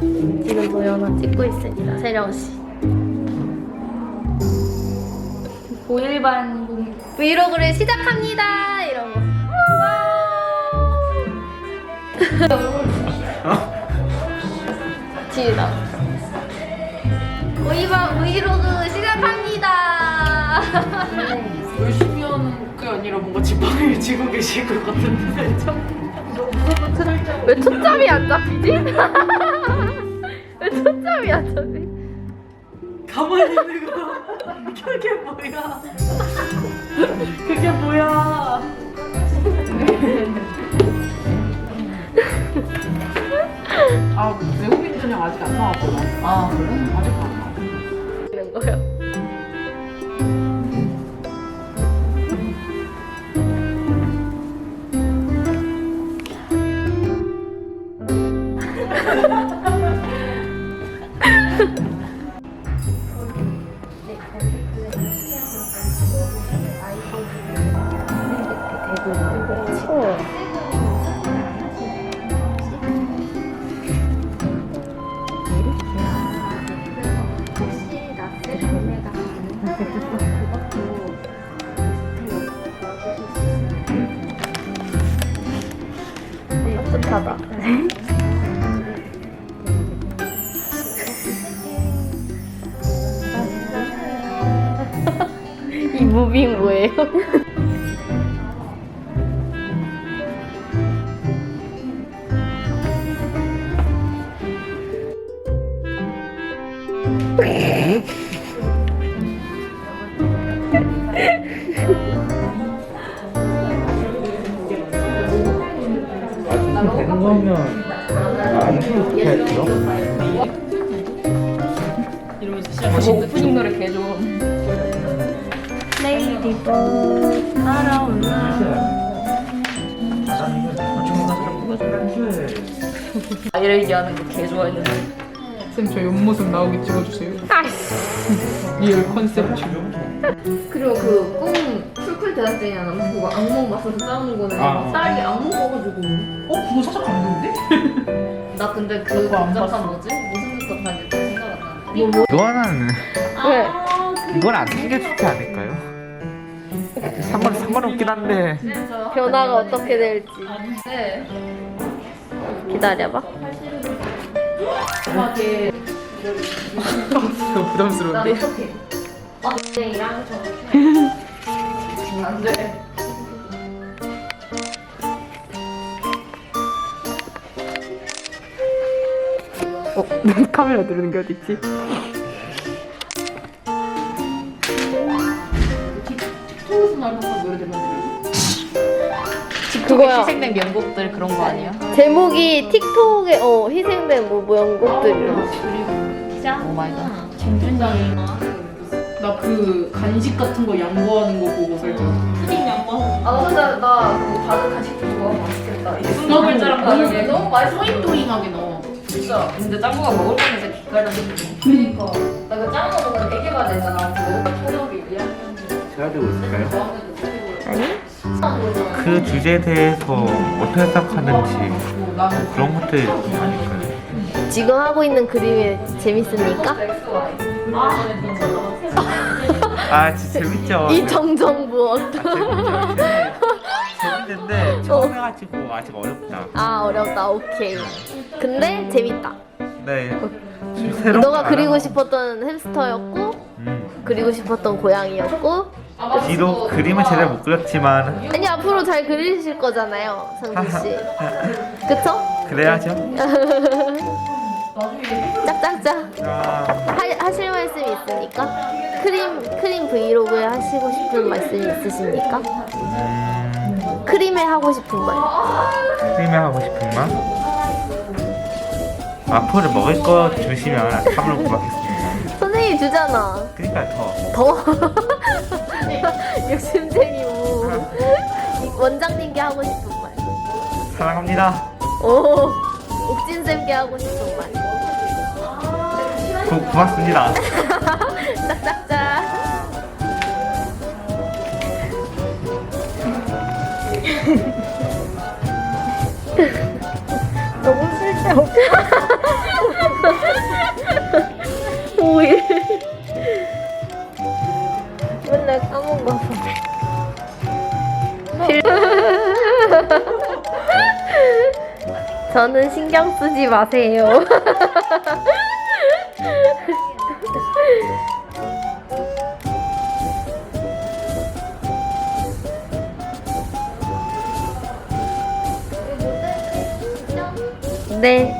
지금 도연아 찍고 있습니다. 세령 씨. 고일반 공 브이로그를 시작합니다. 이런 거. 지나. 고이반 브이로그 시작합니다. 열심히 하는 게 아니라 뭔가 지팡이를 쥐고 계실 것 같은데 왜 초점이 안 잡히지? 왜 초점이 안 잡히? 가만히 있는 거. 그게 뭐야? 그게 뭐야? 아 외국인 전형 아직 안 나왔구나. 아 그래? 아직 안 따뜻하다. 이 무빙 뭐예요? 되는 거면 안 그렇게 했죠? 진짜 멋있는 오프닝 노래 개 좋아 레이디볼 따라올라 아이를 얘기하는 거 개 좋아했는데 쌤저 옆모습 나오게 찍어주세요. 리얼 컨셉 중. 그리고 그꿈 풀풀 대학생이랑 그거 악몽 맞서서 싸우는 거는 아. 막 딸이 악몽 꿔가지고 어 그거 살짝 감동인데? 나 근데 그 그거 안 복잡한 뭐지? 무슨 뜻도 다닐 때 생각 안 나는데 또 하나는 왜? 이건 안 챙겨주지 않을까요? 상관 상관없긴 한데 변화가 어떻게 될지 네 기다려봐 너무 부담스러운데. 언니랑 안돼 어 카메라 누르는 게 어디 있지? 틱톡에서 나왔던 노래 들으면 그거야. 희생된 명곡들 그런 거 아니야? 제목이 틱톡에 어 희생된 뭐 모형곡들이야 오 마이 갓 김준장이 나 그 간식 같은 거 양보하는 거 보고 살짝. 아 근데 나 그거 다른 간식도 좋아 맛있겠다. 이게 순간 글자랑 다르게. 너무 맛있어. 또잉또잉하게 넣어 진짜. 근데 짱구가 먹을 때는 진짜 기깔나게 그니까. 나거 먹으면 되게 많이 되잖아 그거 초등학교 1학년 제가 되고 있을까요? 아니? 그 주제에 대해서 어떻게 생각하는지 뭐 그런 것들 아닐까요? 지금 하고 있는 그림이 재밌습니까? 아 진짜 재밌죠? 이 정정부 어떤 재밌죠? 재밌는데 처음 해가지고 아직 어렵다 아 어렵다 오케이 근데 재밌다 네 너가 거 그리고. 싶었던 햄스터였고 음. 그리고 싶었던 고양이였고 비록 그림은 제대로 못 그렸지만. 아니 앞으로 잘 그리실 거잖아요 상준씨. 그쵸? 그래야죠. 짝짝짝. 아, 하, 하실 말씀이 있습니까? 크림 크림 브이로그에 하시고 싶은 말씀이 있으십니까? 음, 크림에 하고 싶은 말. 크림에 하고 싶은 말? 앞으로 먹을 거 주시면 참으로 고맙겠습니다. 선생님이 주잖아. 그러니까 더. 더 욕심쟁이 우 원장님께 하고 싶은 말 사랑합니다 오, 옥진쌤께 하고 싶은 말. 고, 고맙습니다 짝짝짝. 너무 쓸데없어. 나 까먹었어. 저는 신경 쓰지 마세요. 네.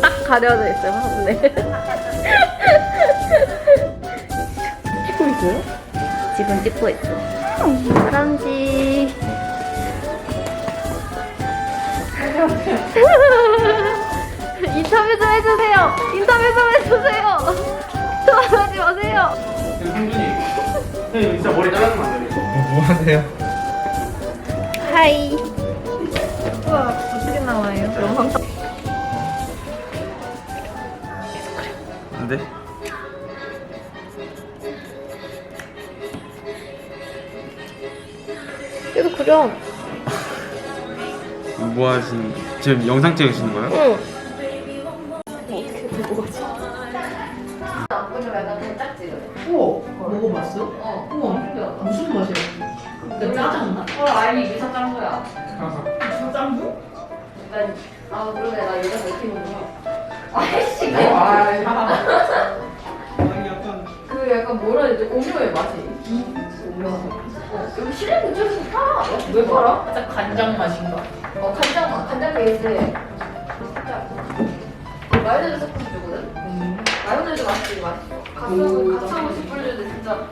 딱 가려져 있어요, 화분에. 찍고 있어요? 지금 찍고 있어. 다람쥐. 인터뷰 좀 해주세요. 인터뷰 좀 해주세요. 좋아하지 마세요. 형님 진짜 머리 잘라주면 안 돼요? 뭐 하세요? 하이. 우와 어떻게 나와요? 영상 근데 계속 그려. 뭐 하신 지금 영상 찍으시는 거예요? 응. 우와 먹어봤어? 어 우와 무슨 맛이야? 그 짜장 어 아니 이게 짜장 거야 짜장면? 아 그러네 나 이거 못 키우구나 아이씨 그 오묘의 맛이 어 여기 시내 근처에서 팔아 왜 팔아? 살짝 간장 맛인가? 어 간장 맛 간장 베이스에 마요네즈 섞어서 주거든? 마요네즈 맛있지 맛있어 가서 가차고 싶을 때 진짜